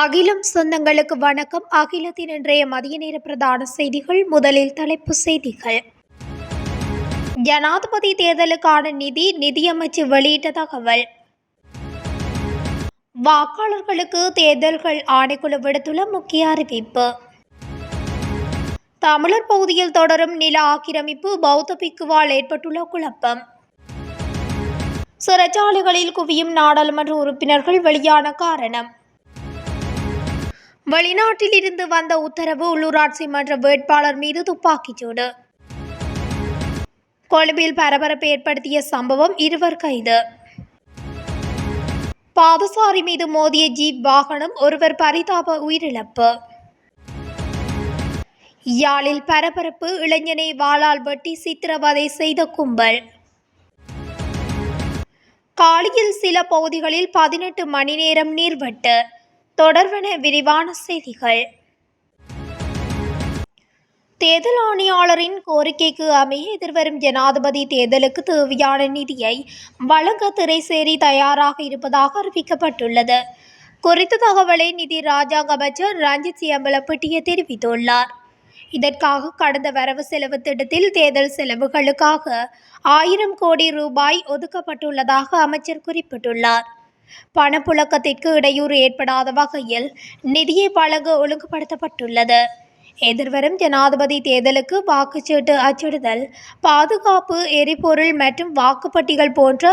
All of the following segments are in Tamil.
அகிலம் சொந்தங்களுக்கு வணக்கம். அகிலத்தின் இன்றைய மதிய நேர பிரதான செய்திகள் முதலில் தலைப்பு செய்திகள். ஜனாதிபதி தேர்தலுக்கான நிதி நிதியமைச்சு வெளியிட்ட தகவல். வாக்காளர்களுக்கு தேர்தல்கள் ஆணைக்குழு விடுத்துள்ள முக்கிய அறிவிப்பு. தமிழர் பகுதியில் தொடரும் நில ஆக்கிரமிப்பு பௌத்த பிக்குவால் ஏற்பட்டுள்ள குழப்பம். சிறைச்சாலைகளில் குவியும் நாடாளுமன்ற உறுப்பினர்கள் வெளியான காரணம். வெளிநாட்டில் இருந்து வந்த உத்தரவு உள்ளூராட்சி மன்ற வேட்பாளர் மீது துப்பாக்கிச்சூடு கொழும்பில் பரபரப்பு ஏற்படுத்திய சம்பவம் இருவர் கைது. பாதசாரி மீது மோதிய ஜீப் வாகனம் ஒருவர் பரிதாப உயிரிழப்பு. யாழில் பரபரப்பு இளைஞனை வாளால் வெட்டி சித்திரவதை செய்த கும்பல். காலியில் சில பகுதிகளில் பதினெட்டு மணி நேரம் நீர்வெட்டு. தொடர்வன விரிவான செய்திகள். தேர்தல் ஆணையாளரின் கோரிக்கைக்கு அமைய எதிர்வரும் ஜனாதிபதி தேர்தலுக்கு தேவையான நிதியை வழங்க திரைசேரி தயாராக இருப்பதாக அறிவிக்கப்பட்டுள்ளது. குறித்த தகவலை நிதி ராஜாங்க அமைச்சர் ரஞ்சித் சியம்பலப்பட்டிய தெரிவித்துள்ளார். இதற்காக கடந்த வரவு செலவு திட்டத்தில் தேர்தல் செலவுகளுக்காக ஆயிரம் கோடி ரூபாய் ஒதுக்கப்பட்டுள்ளதாக அமைச்சர் குறிப்பிட்டுள்ளார். பணப்புழக்கத்திற்கு இடையூறு ஏற்படாத வகையில் நிதியை வழங்க ஒழுங்குபடுத்தப்பட்டுள்ளது. எதிர்வரும் ஜனாதிபதி தேர்தலுக்கு வாக்குச்சீட்டு அச்சிடுதல் பாதுகாப்பு எரிபொருள் மற்றும் வாக்குப்பட்டிகள் போன்ற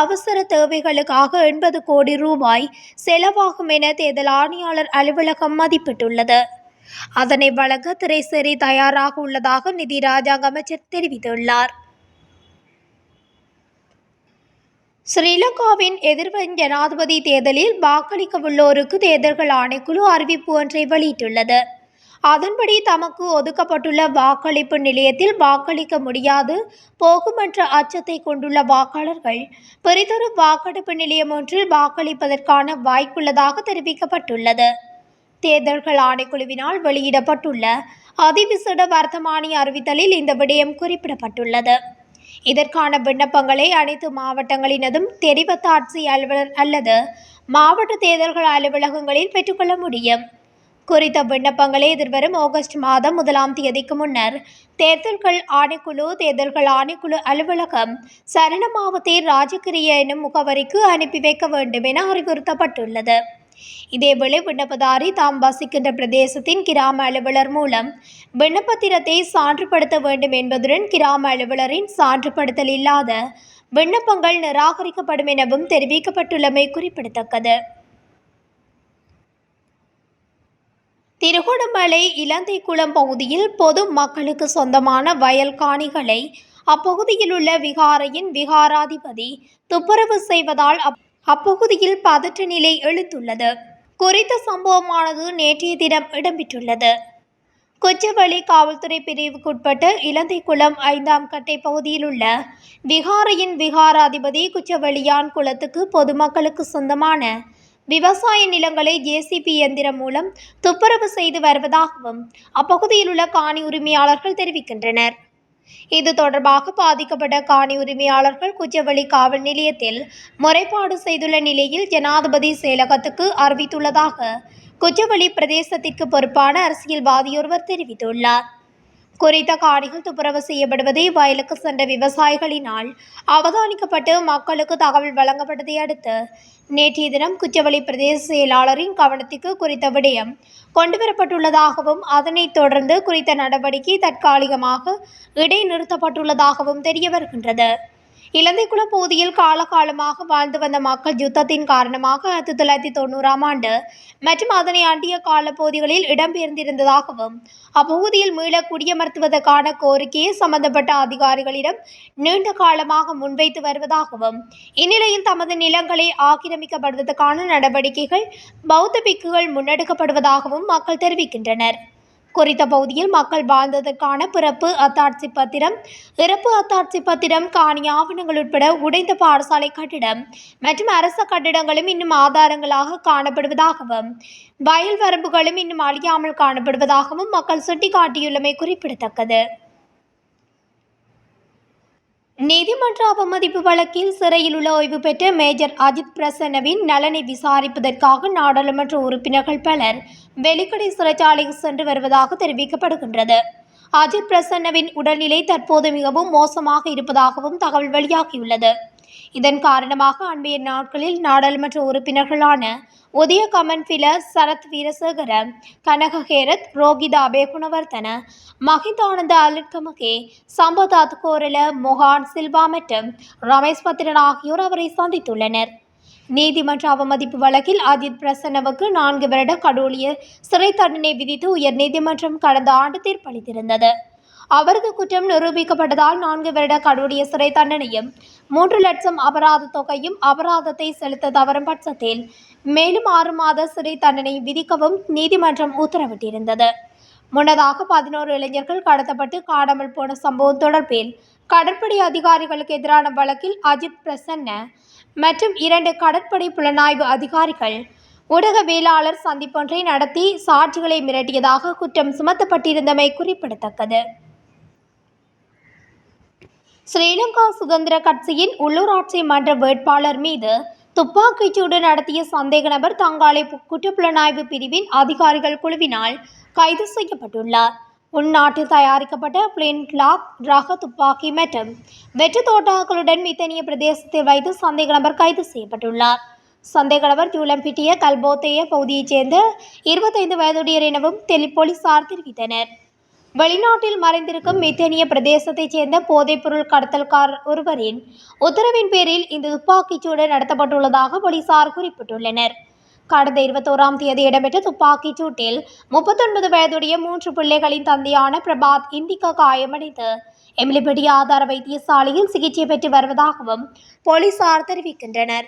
அவசர தேவைகளுக்காக எண்பது கோடி ரூபாய் செலவாகும் என தேர்தல் ஆணையாளர் அலுவலகம் மதிப்பிட்டுள்ளது. அதனை வழங்க திரைசேரி தயாராக உள்ளதாக நிதி ராஜாங்க அமைச்சர் தெரிவித்துள்ளார். ஸ்ரீலங்காவின் எதிர்வரும் ஜனாதிபதி தேர்தலில் வாக்களிக்க உள்ளோருக்கு தேர்தல்கள் ஆணைக்குழு அறிவிப்பு ஒன்றை வெளியிட்டுள்ளது. அதன்படி தமக்கு ஒதுக்கப்பட்டுள்ள வாக்களிப்பு நிலையத்தில் வாக்களிக்க முடியாது போகும் அச்சத்தை கொண்டுள்ள வாக்காளர்கள் பெரிதொரு வாக்கெடுப்பு நிலையம் ஒன்றில் வாக்களிப்பதற்கான வாய்ப்புள்ளதாக தெரிவிக்கப்பட்டுள்ளது. தேர்தல்கள் ஆணைக்குழுவினால் வெளியிடப்பட்டுள்ள அதிவிசேட வர்த்தமானி அறிவித்தலில் இந்த விடயம் குறிப்பிடப்பட்டுள்ளது. இதற்கான விண்ணப்பங்களை அனைத்து மாவட்டங்களினதும் தெரிவத்தாட்சி அலுவலர் அல்லது மாவட்ட தேர்தல்கள் அலுவலகங்களில் பெற்றுக்கொள்ள முடியும். குறித்த விண்ணப்பங்களை எதிர்வரும் ஆகஸ்ட் மாதம் முதலாம் தேதிக்கு முன்னர் தேர்தல்கள் ஆணைக்குழு தேர்தல்கள் ஆணைக்குழு அலுவலகம் சரணமாவத்தை ராஜகிரிய எனும் முகவரிக்கு அனுப்பி வைக்க வேண்டும் என அறிவுறுத்தப்பட்டுள்ளது. இதேவேளை விண்ணப்பதாரி தாம் வசிக்கின்ற பிரதேசத்தின் கிராம அலுவலர் மூலம் விண்ணப்பத்திரத்தை சான்றுபடுத்த வேண்டும் என்பதுடன் கிராம அலுவலரின் சான்றுபடுத்தல் இல்லாத விண்ணப்பங்கள் நிராகரிக்கப்படும் எனவும் தெரிவிக்கப்பட்டுள்ளமை குறிப்பிடத்தக்கது. திருகோணமலை இலந்தைக்குளம் பகுதியில் பொது மக்களுக்கு சொந்தமான வயல் காணிகளை அப்பகுதியில் உள்ள விகாரையின் விகாராதிபதி துப்புரவு செய்வதால் அப் அப்பகுதியில் பதற்ற நிலை எழுத்துள்ளது. குறித்த சம்பவமானது நேற்றைய தினம் இடம்பெற்றுள்ளது. கொச்சவெளி காவல்துறை பிரிவுக்குட்பட்ட இலந்தைக்குளம் ஐந்தாம் கட்டை பகுதியில் உள்ள விகாரையின் விகாராதிபதி குச்சவெளியான் குளத்துக்கு பொதுமக்களுக்கு சொந்தமான விவசாய நிலங்களை ஜேசிபி இயந்திரம் மூலம் துப்புரவு செய்து வருவதாகவும் அப்பகுதியில் உள்ள காணி உரிமையாளர்கள் தெரிவிக்கின்றனர். இது தொடர்பாக பாதிக்கப்பட்ட காணி உரிமையாளர்கள் குச்சவெளி காவல் நிலையத்தில் முறைப்பாடு செய்துள்ள நிலையில் ஜனாதிபதி செயலகத்துக்கு அறிவித்துள்ளதாக குச்சவெளி பிரதேசத்திற்கு பொறுப்பான அரசியல்வாதியொருவர் தெரிவித்துள்ளார். குறித்த காணிகள் துப்புரவு செய்யப்படுவதை வயலுக்கு சென்ற விவசாயிகளினால் அவதானிக்கப்பட்டு மக்களுக்கு தகவல் வழங்கப்பட்டதை அடுத்து நேற்றைய தினம் குச்சவெளி பிரதேச செயலாளரின் கவனத்திற்கு குறித்த விடயம் கொண்டுவரப்பட்டுள்ளதாகவும் அதனைத் தொடர்ந்து குறித்த நடவடிக்கை தற்காலிகமாக இடைநிறுத்தப்பட்டுள்ளதாகவும் தெரிய வருகின்றது. இலந்தைக்குளம் பகுதியில் காலகாலமாக வாழ்ந்து வந்த மக்கள் யுத்தத்தின் காரணமாக ஆயிரத்தி தொள்ளாயிரத்தி தொண்ணூறாம் ஆண்டு மற்றும் அதனை அண்டிய காலப்பகுதிகளில் இடம்பெயர்ந்திருந்ததாகவும் அப்பகுதியில் மீள குடியமர்த்துவதற்கான கோரிக்கையை சம்பந்தப்பட்ட அதிகாரிகளிடம் நீண்ட காலமாக முன்வைத்து வருவதாகவும் இந்நிலையில் தமது நிலங்களை ஆக்கிரமிக்கப்படுவதற்கான நடவடிக்கைகள் பௌத்த பிக்குகள் முன்னெடுக்கப்படுவதாகவும் மக்கள் தெரிவிக்கின்றனர். குறித்த பகுதியில் மக்கள் வாழ்ந்ததற்கான பிறப்பு அத்தாட்சி பத்திரம் இறப்பு அத்தாட்சி பத்திரம் காணி ஆவணங்கள் உட்பட உடைந்த பாடசாலை கட்டிடம் மற்றும் அரச கட்டிடங்களும் இன்னும் ஆதாரங்களாக காணப்படுவதாகவும் வயல் வரம்புகளும் இன்னும் அழியாமல் காணப்படுவதாகவும் மக்கள் சுட்டிக்காட்டியுள்ளமை குறிப்பிடத்தக்கது. நீதிமன்ற அவமதிப்பு வழக்கில் சிறையில் உள்ள ஓய்வு பெற்ற மேஜர் அஜித் பிரசன்னவின் நலனை விசாரிப்பதற்காக நாடாளுமன்ற உறுப்பினர்கள் பலர் வெலிக்கடை சிறைச்சாலைக்கு சென்று வருவதாக தெரிவிக்கப்படுகின்றது. அஜித் பிரசன்னவின் உடல்நிலை தற்போது மிகவும் மோசமாக இருப்பதாகவும் தகவல் வெளியாகியுள்ளது. இதன் காரணமாக அண்மைய நாட்களில் நாடாளுமன்ற உறுப்பினர்களான உதய கமன்பில சரத் வீரசேகர கனக ஹேரத் ரோகிதா அபேகுணவர்தன மஹிந்தானந்த அலிட்கமகே சம்பதாத் கோரல மொஹான் சில்வா மற்றும் ரமேஷ் பத்ரன் ஆகியோர் அவரை சந்தித்துள்ளனர். நீதிமன்ற அவமதிப்பு வழக்கில் அஜித் பிரசன்னவுக்கு நான்கு வருட கடூழிய சிறை தண்டனை விதித்து உயர்நீதிமன்றம் கடந்த ஆண்டு தீர்ப்பளித்திருந்தது. அவரது குற்றம் நிரூபிக்கப்பட்டதால் நான்கு வருட கடூழிய சிறை தண்டனையும் மூன்று லட்சம் அபராத தொகையும் அபராதத்தை செலுத்த தவறும் பட்சத்தில் மேலும் ஆறு மாத சிறை தண்டனை விதிக்கவும் நீதிமன்றம் உத்தரவிட்டிருந்தது. முன்னதாக பதினோரு இளைஞர்கள் கடத்தப்பட்டு காணாமல் போன சம்பவம் தொடர்பில் கடற்படை அதிகாரிகளுக்கு எதிரான வழக்கில் அஜித் பிரசன்ன மற்றும் இரண்டு கடற்படை புலனாய்வு அதிகாரிகள் ஊடகவியலாளர் சந்திப்பொன்றை நடத்தி சாட்சிகளை மிரட்டியதாக குற்றம் சுமத்தப்பட்டிருந்தமை குறிப்பிடத்தக்கது. ஸ்ரீலங்கா சுதந்திர கட்சியின் உள்ளூராட்சி மன்ற வேட்பாளர் மீது துப்பாக்கிச்சூடு நடத்திய சந்தேக நபர் தங்காலை குற்றப்புலனாய்வு பிரிவின் அதிகாரிகள் குழுவினால் கைது செய்யப்பட்டுள்ளார். உள்நாட்டில் தயாரிக்கப்பட்ட பிளின் கிளாக் ரக துப்பாக்கி மற்றும் வெற்று தோட்டாக்களுடன் மித்தனிய பிரதேசத்தில் வைத்து சந்தேக நபர் கைது செய்யப்பட்டுள்ளார். சந்தேக நபர் ஜூலம்பிட்டிய கல்போத்தேய பகுதியைச் சேர்ந்த இருபத்தைந்து வயதுடையர் எனவும் தெலி போலீசார் தெரிவித்தனர். வெளிநாட்டில் மறைந்திருக்கும் மித்தேனிய பிரதேசத்தைச் சேர்ந்த போதைப்பொருள் கடத்தல்கார் ஒருவரின் உத்தரவின் பேரில் இந்த துப்பாக்கிச்சூடு நடத்தப்பட்டுள்ளதாக போலீசார் குறிப்பிட்டுள்ளனர். கடந்த இருபத்தோராம் தேதி இடம்பெற்ற துப்பாக்கிச் சூட்டில் முப்பத்தொன்பது வயதுடைய மூன்று பிள்ளைகளின் தந்தையான பிரபாத் இந்திகா காயமடைந்து எமிலிபடி ஆதார வைத்தியசாலையில் சிகிச்சை பெற்று வருவதாகவும் போலீசார் தெரிவிக்கின்றனர்.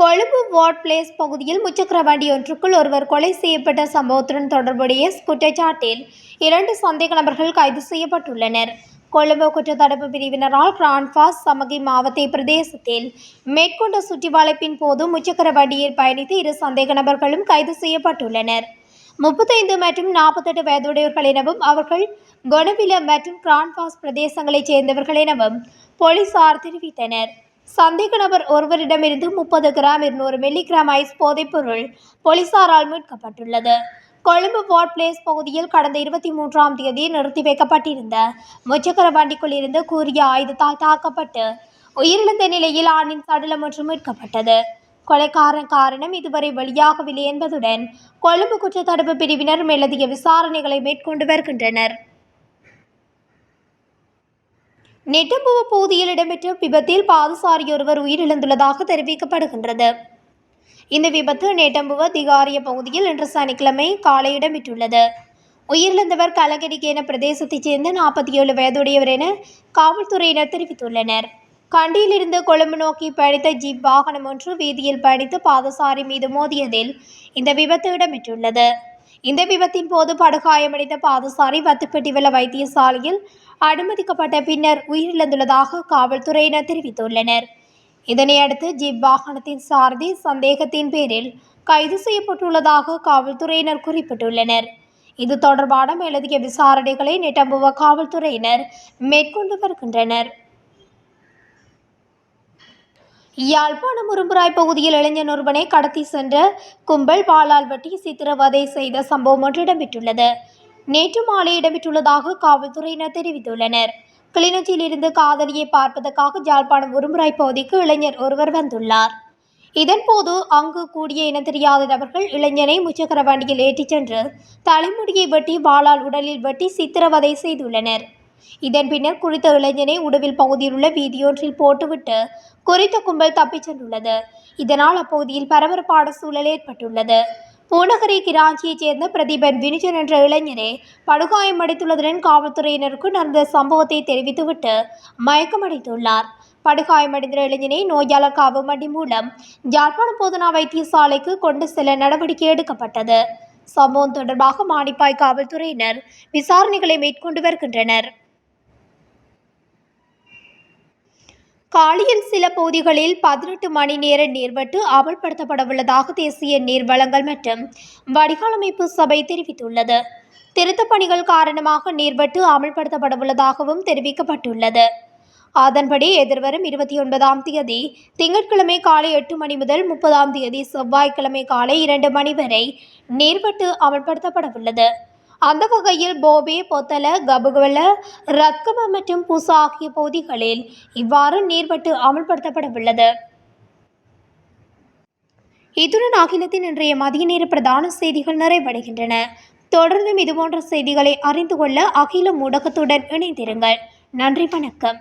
கொழும்பு வார்ட் பிளேஸ் பகுதியில் முச்சக்கர வண்டி ஒன்றுக்குள் ஒருவர் கொலை செய்யப்பட்ட சம்பவத்துடன் தொடர்புடைய குற்றச்சாட்டில் இரண்டு சந்தேக நபர்கள் கைது செய்யப்பட்டுள்ளனர். கொழும்பு குற்றத்தடுப்பு பிரிவினரால் கிரான்பாஸ் சமகி மாவட்ட பிரதேசத்தில் மேற்கொண்ட சுற்றிவளைப்பின் போது முச்சக்கர வண்டியில் பயணித்த இரு சந்தேக நபர்களும் கைது செய்யப்பட்டுள்ளனர். முப்பத்தைந்து மற்றும் நாற்பத்தெட்டு வயதுடையவர்கள் எனவும் அவர்கள் கொனவில மற்றும் கிரான்பாஸ் பிரதேசங்களைச் சேர்ந்தவர்கள் எனவும் போலீசார் தெரிவித்தனர். சந்தேக நபர் ஒருவரிடமிருந்து முப்பது கிராம் இருநூறு மில்லிகிராம் ஐஸ் போதைப்பொருள் போலீசாரால் மீட்கப்பட்டுள்ளது. கொழும்பு வார்ட் பிளேஸ் பகுதியில் கடந்த இருபத்தி மூன்றாம் தேதி நிறுத்தி வைக்கப்பட்டிருந்த முச்சக்கர வண்டிக்குள் இருந்து கூறிய ஆயுதத்தால் தாக்கப்பட்டு உயிரிழந்த நிலையில் ஆணின் சடலம் ஒன்று மீட்கப்பட்டது. கொலைக்காரன் காரணம் இதுவரை வெளியாகவில்லை என்பதுடன் கொழும்பு குற்றத்தடுப்பு பிரிவினர் மேலதிக விசாரணைகளை மேற்கொண்டு வருகின்றனர். நெட்டம்புவ பகுதியில் இடம்பெற்ற விபத்தில் பாதசாரி ஒருவர் உயிரிழந்துள்ளதாக தெரிவிக்கப்படுகின்றது. இந்த விபத்து நேட்டம்புவ திகாரிய பகுதியில் இன்று சனிக்கிழமை காலை இடம்பெற்றுள்ளது. உயிரிழந்தவர் கலகடிக்கேன பிரதேசத்தைச் சேர்ந்த நாற்பத்தி ஏழு வயதுடையவர் என காவல்துறையினர் தெரிவித்துள்ளனர். கண்டியிலிருந்து கொழும்பு நோக்கி பயணித்த ஜீப் வாகனம் ஒன்று வீதியில் பயணித்து பாதசாரி மீது மோதியதில் இந்த விபத்து இடம்பெற்றுள்ளது. இந்த விபத்தின் போது படுகாயமடைந்த பாதசாரி வத்துப்பட்டிவல வைத்தியசாலையில் அனுமதிக்கப்பட்ட பின்னர் உயிரிழந்துள்ளதாக காவல்துறையினர் தெரிவித்துள்ளனர். இதனையடுத்து ஜீப் வாகனத்தின் சாரதி சந்தேகத்தின் பேரில் கைது செய்யப்பட்டுள்ளதாக காவல்துறையினர் குறிப்பிட்டுள்ளனர். இது தொடர்பான மேலதிக விசாரணைகளை நெட்டம்புவ காவல்துறையினர் மேற்கொண்டு வருகின்றனர். யாழ்ப்பாணம் உரும்புராய் பகுதியில் இளைஞன் ஒருவனை கடத்தி சென்ற கும்பல் பாலால் வெட்டி சித்திரவதை செய்த சம்பவம் ஒன்று இடம்பெற்றுள்ளது. நேற்று மாலை இடம்பெற்றுள்ளதாக காவல்துறையினர் தெரிவித்துள்ளனர். கிளிநொச்சியில் இருந்து காதலியை பார்ப்பதற்காக ஜாழ்ப்பாணம் ஒருமுறை பகுதிக்கு இளைஞர் ஒருவர் வந்துள்ளார். இதன்போது அங்கு கூடிய இன தெரியாத நபர்கள் இளைஞனை முச்சக்கர வண்டியில் ஏற்றிச் சென்று தலைமுடியை வெட்டி வாளால் உடலில் வெட்டி சித்திரவதை செய்துள்ளனர். இதன் பின்னர் குறித்த இளைஞனை உடவில் பகுதியில் உள்ள வீதியொன்றில் போட்டுவிட்டு குறித்த கும்பல் தப்பிச் சென்றுள்ளது. இதனால் அப்பகுதியில் பரபரப்பான சூழல் ஏற்பட்டுள்ளது. பூநகரி கிராஞ்சியைச் சேர்ந்த பிரதீபன் வினிஜன் என்ற இளைஞரே படுகாயமடைத்துள்ளதுடன் காவல்துறையினருக்கு நடந்த சம்பவத்தை தெரிவித்துவிட்டு மயக்கமடைந்துள்ளார். படுகாயமடைந்த இளைஞனை நோயாளர் காவமண்டி மூலம் ஜாழ்ப்பாணம் போதனா வைத்தியசாலைக்கு கொண்டு செல்ல நடவடிக்கை எடுக்கப்பட்டது. சம்பவம் தொடர்பாக மானிப்பாய் காவல்துறையினர் விசாரணைகளை மேற்கொண்டு வருகின்றனர். காலியின் சில பகுதிகளில் பதினெட்டு மணி நேர நீர்வெட்டு அமல்படுத்தப்படவுள்ளதாக தேசிய நீர் வளங்கள் மற்றும் வடிகாலமைப்பு சபை தெரிவித்துள்ளது. திருத்தப் பணிகள் காரணமாக நீர்வெட்டு அமல்படுத்தப்படவுள்ளதாகவும் தெரிவிக்கப்பட்டுள்ளது. அதன்படி எதிர்வரும் இருபத்தி ஒன்பதாம் தேதி திங்கட்கிழமை காலை எட்டு மணி முதல் முப்பதாம் தேதி செவ்வாய்க்கிழமை காலை இரண்டு மணி வரை நீர்வெட்டு அமல்படுத்தப்படவுள்ளது. அந்த வகையில் போபே பொத்தல கபுகவல ரத்கம மற்றும் பூசா ஆகிய பகுதிகளில் இவ்வாறு நீர்வெட்டு அமல்படுத்தப்படவுள்ளது. இத்துடன் அகிலத்தின் இன்றைய மதிய நேர பிரதான செய்திகள் நிறைவடைகின்றன. தொடர்ந்தும் இதுபோன்ற செய்திகளை அறிந்து கொள்ள அகில ஊடகத்துடன் இணைந்திருங்கள். நன்றி வணக்கம்.